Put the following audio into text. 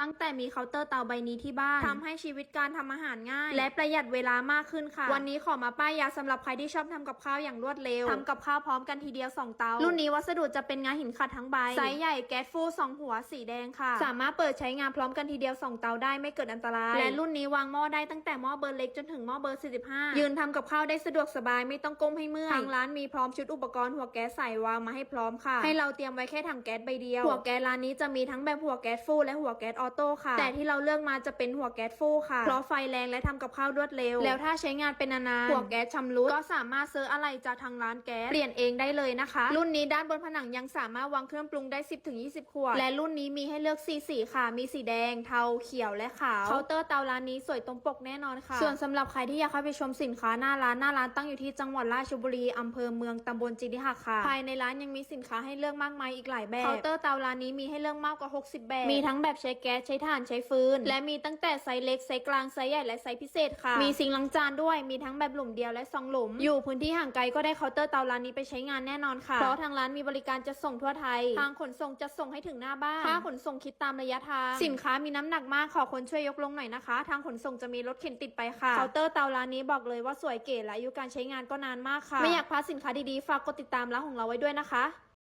ตั้งแต่มีเคาน์เตอร์เตาใบนี้ที่บ้านทำให้ชีวิตการทำอาหารง่าย และประหยัดเวลามากขึ้นค่ะ วันนี้ขอมาป้ายยาสำหรับใครที่ชอบทำกับข้าวอย่างรวดเร็วทำกับข้าวพร้อมกันทีเดียวสองเตา รุ่นนี้วัสดุจะเป็นงาหินขัดทั้งใบไซส์ใหญ่แก๊สฟูสองหัวสีแดงค่ะ สามารถเปิดใช้งานพร้อมกันทีเดียวสองเตาได้ไม่เกิดอันตราย และรุ่นนี้วางหม้อได้ตั้งแต่หม้อเบอร์เล็กจนถึงหม้อเบอร์ 45 ยืนทำกับข้าวได้สะดวกสบายไม่ต้องก้มให้เมื่อยทางร้านมีพร้อมชุดอุปกรณ์หัวแก๊สใส่วางมาให้พร้อมค่ะ ให้เราเตรียมไว้แค่ถังแก๊สใบเดียวหัวแก๊สร้านนี้จะมีทั้งแบบหัวแก๊สฟูและหัวแก๊สออโต้ค่ะ แต่ที่เราเลือกมาจะเป็นหัวแก๊สฟูค่ะ เพราะไฟแรงและทำกับข้าวรวดเร็ว แล้วถ้าใช้งานเป็นนานๆหัวแก๊สชำรุดก็สามารถซื้ออะไรจากทางร้านแก๊สเปลี่ยนเองได้เลยนะคะ รุ่นนี้ด้านบนผนังยังสามารถวางเครื่องปรุงได้ 10-20 ขวด และรุ่นนี้มีให้เลือกสีสีค่ะ มีสีแดง เทาเขียวและขาวเคาน์เตอร์เตาร้านนี้สวยตรงปกแน่นอนค่ะ ส่วนสำหรับใครที่อยากเข้าไปชมสินค้าหน้าร้านหน้าร้านตั้งอยู่ที่จังหวัดราชบุรีอำเภอเมืองตำบลจิริหักค่ะ ภายในร้านยังมีสินค้าให้เลือกมากมายอีกหลายแบบเคาน์เตอร์เตาร้านนี้มีให้เลือกมากกว่า 60 แบบ มีทั้งแบบใช้แก๊สใช้ถ่านใช้ฟืน และมีตั้งแต่ไซส์เล็กไซส์กลางไซส์ใหญ่และไซส์พิเศษค่ะ มีซิงค์ล้างจานด้วยมีทั้งแบบหลุมเดียวและสองหลุม อยู่พื้นที่ห่างไกลก็ได้เคาน์เตอร์เตาร้านนี้ไปใช้งานแน่นอนค่ะเพราะทางร้านมีบริการจะส่งทั่วไทย ทางขนส่งจะส่งให้ถึงหน้าบ้านค่าขนส่งคิดตามระยะทางสินค้ามีน้ำหนักมากขอคนช่วยยกลงหน่อยนะคะ ทางขนส่งจะมีรถเข็นติดไปค่ะเคาน์เตอร์เตาร้านนี้บอกเลยว่าสวยเก๋และอายุการใช้งานก็นานมากค่ะ ไม่อยากพลาดสินค้าดีๆฝากกดติดตามร้านของเราไว้ด้วยนะคะ